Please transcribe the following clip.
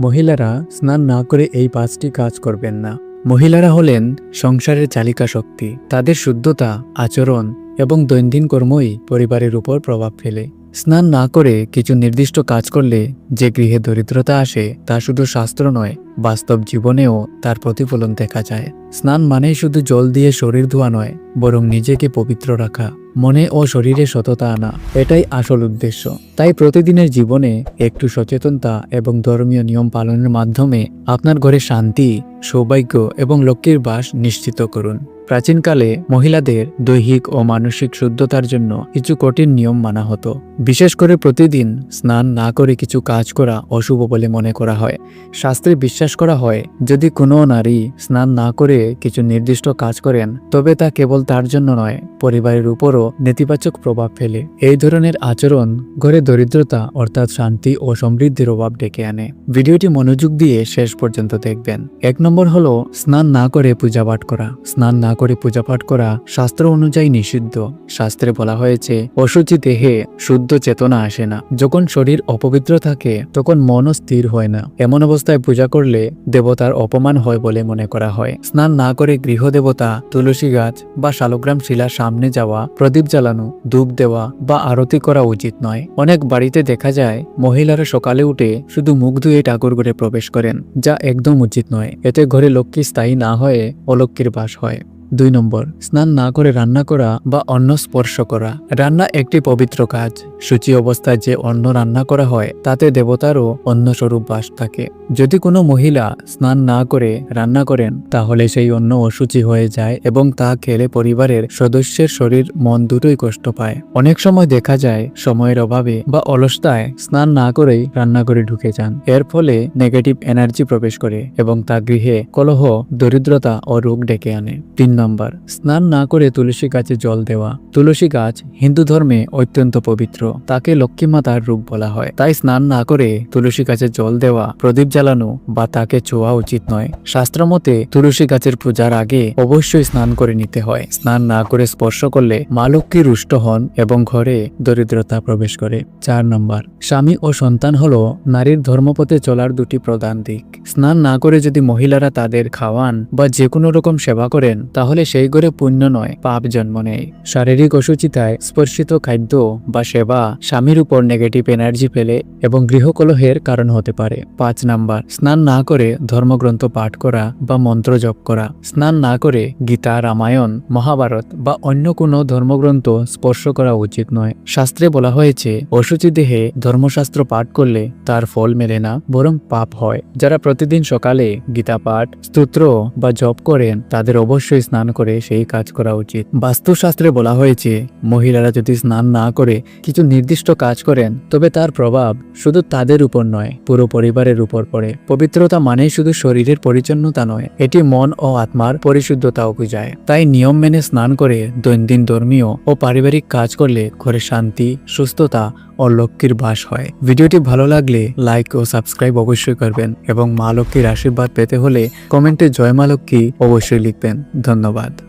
মহিলারা স্নান না করে এই পাঁচটি কাজ করবেন না। মহিলারা হলেন সংসারের চালিকা শক্তি তাদের শুদ্ধতা, আচরণ এবং দৈনন্দিন কর্মই পরিবারের উপর প্রভাব ফেলে। স্নান না করে কিছু নির্দিষ্ট কাজ করলে যে গৃহে দরিদ্রতা আসে তা শুধু শাস্ত্র নয়, বাস্তব জীবনেও তার প্রতিফলন দেখা যায়। স্নান মানেই শুধু জল দিয়ে শরীর ধোয়া নয়, বরং নিজেকে পবিত্র রাখা, মনে ও শরীরে সততা আনা, এটাই আসল উদ্দেশ্য। তাই প্রতিদিনের জীবনে একটু সচেতনতা এবং ধর্মীয় নিয়ম পালনের মাধ্যমে আপনার ঘরে শান্তি, সৌভাগ্য এবং লক্ষ্মীর বাস নিশ্চিত করুন। প্রাচীনকালে মহিলাদের দৈহিক ও মানসিক শুদ্ধতার জন্য কিছু কঠিন নিয়ম মানা হতো। বিশেষ করে প্রতিদিন স্নান না করে কিছু কাজ করা অশুভ বলে মনে করা হয়। শাস্ত্রে বিশ্বাস করা হয়, যদি কোনো নারী স্নান না করে কিছু নির্দিষ্ট কাজ করেন, তবে তা কেবল তার জন্য নয় পরিবারের উপরও নেতিবাচক প্রভাব ফেলে। এই ধরনের আচরণ ঘরে দরিদ্রতা অর্থাৎ শান্তি ও সমৃদ্ধির অভাব ডেকে আনে। ভিডিওটি মনোযোগ দিয়ে শেষ পর্যন্ত দেখবেন। এক নম্বর হলো স্নান না করে পূজা পাঠ করা। স্নান না করে পূজা পাঠ করা শাস্ত্র অনুযায়ী নিষিদ্ধ। শাস্ত্রে বলা হয়েছে অসুচি দেহে শুদ্ধ চেতনা আসে না। যখন শরীর অপবিত্র থাকে, তখন মনও স্থির হয় না। এমন অবস্থায় পূজা করলে দেবতার অপমান হয় বলে মনে করা হয়। স্নান না করে গৃহ দেবতা তুলসী গাছ বা শালগ্রাম শিলার সামনে যাওয়া, প্রদীপ জ্বালানো, ধূপ দেওয়া বা আরতি করা উচিত নয়। অনেক বাড়িতে দেখা যায়, মহিলারা সকালে উঠে শুধু মুখ ধুয়ে ঠাকুর ঘরে প্রবেশ করেন, যা একদম উচিত নয়। এতে ঘরে লক্ষ্মী স্থায়ী না হয়ে অলক্ষ্মীর বাস হয়। দুই নম্বর, স্নান না করে রান্না করা বা অন্ন স্পর্শ করা। রান্না একটি পবিত্র কাজ। সূচি অবস্থায় যে অন্ন রান্না করা হয়, তাতে দেবতারও অন্য স্বরূপ বাস থাকে। যদি কোনো মহিলা স্নান না করে রান্না করেন, তাহলে সেই অন্ন অসুচি হয়ে যায় এবং তা খেলে পরিবারের সদস্যের শরীর, মন দুটোই কষ্ট পায়। অনেক সময় দেখা যায়, সময়ের অভাবে বা অলসতায় স্নান না করেই রান্না করে ঢুকে যান। এর ফলে নেগেটিভ এনার্জি প্রবেশ করে এবং তা গৃহে কলহ, দরিদ্রতা ও রোগ ডেকে আনে। তিন নম্বর, স্নান না করে তুলসী গাছে জল দেওয়া। তুলসী গাছ হিন্দু ধর্মে অত্যন্ত পবিত্র। তাকে লক্ষ্মী মাতার রূপ বলা হয়। তাই স্নান না করে তুলসী গাছে জল দেওয়া, প্রদীপ জ্বালানো বা তাকে ছোঁয়া উচিত নয়। শাস্ত্র মতে তুলসী গাছের পূজার আগে অবশ্যই স্নান করে নিতে হয়। স্নান না করে স্পর্শ করলে মা লক্ষ্মী রুষ্ট হন এবং ঘরে দরিদ্রতা প্রবেশ করে। চার নম্বর, স্বামী ও সন্তান হলো নারীর ধর্মপথে চলার দুটি প্রধান দিক। স্নান না করে যদি মহিলারা তাদের খাওয়ান বা যে কোনো রকম সেবা করেন, তাহলে সেই ঘরে পুণ্য নয়, পাপ জন্ম নেয়। শারীরিক অসুচিতায় স্পর্শিত খাদ্য বা সেবা স্বামীর উপর নেগেটিভ এনার্জি ফেলে এবং গৃহকলহের কারণ হতে পারে। পাঁচ নাম্বার, স্নান না করে ধর্মগ্রন্থ পাঠ করা বা মন্ত্র জপ করা। স্নান না করে গীতা, রামায়ণ, মহাভারত বা অন্য কোনো ধর্মগ্রন্থ স্পর্শ করা উচিত নয়। শাস্ত্রে বলা হয়েছে, অসুচি দেহে ধর্মশাস্ত্র পাঠ করলে তার ফল মেলে না, বরং পাপ হয়। যারা প্রতিদিন সকালে গীতা পাঠ, স্তোত্র বা জপ করেন, তাদের অবশ্যই স্নান করে সেই কাজ করা উচিত। বাস্তুশাস্ত্রে বলা হয়েছে, মহিলারা যদি স্নান না করে কিছু নির্দিষ্ট কাজ করেন, তবে তার প্রভাব শুধু তাদের উপর নয়, পুরো পরিবারের উপর পড়ে। পবিত্রতা মানে শুধু শরীরের পরিচ্ছন্নতা নয়, এটি মন ও আত্মার পরিশুদ্ধতাও বোঝায়। তাই নিয়ম মেনে স্নান করে দৈনন্দিন ধর্মীয় ও পারিবারিক কাজ করলে ঘরে শান্তি, সুস্থতা ও লক্ষ্মীর বাস হয়। ভিডিওটি ভালো লাগলে লাইক ও সাবস্ক্রাইব অবশ্যই করবেন এবং মা লক্ষ্মীর আশীর্বাদ পেতে হলে কমেন্টে জয় মা লক্ষ্মী অবশ্যই লিখবেন। ধন্যবাদ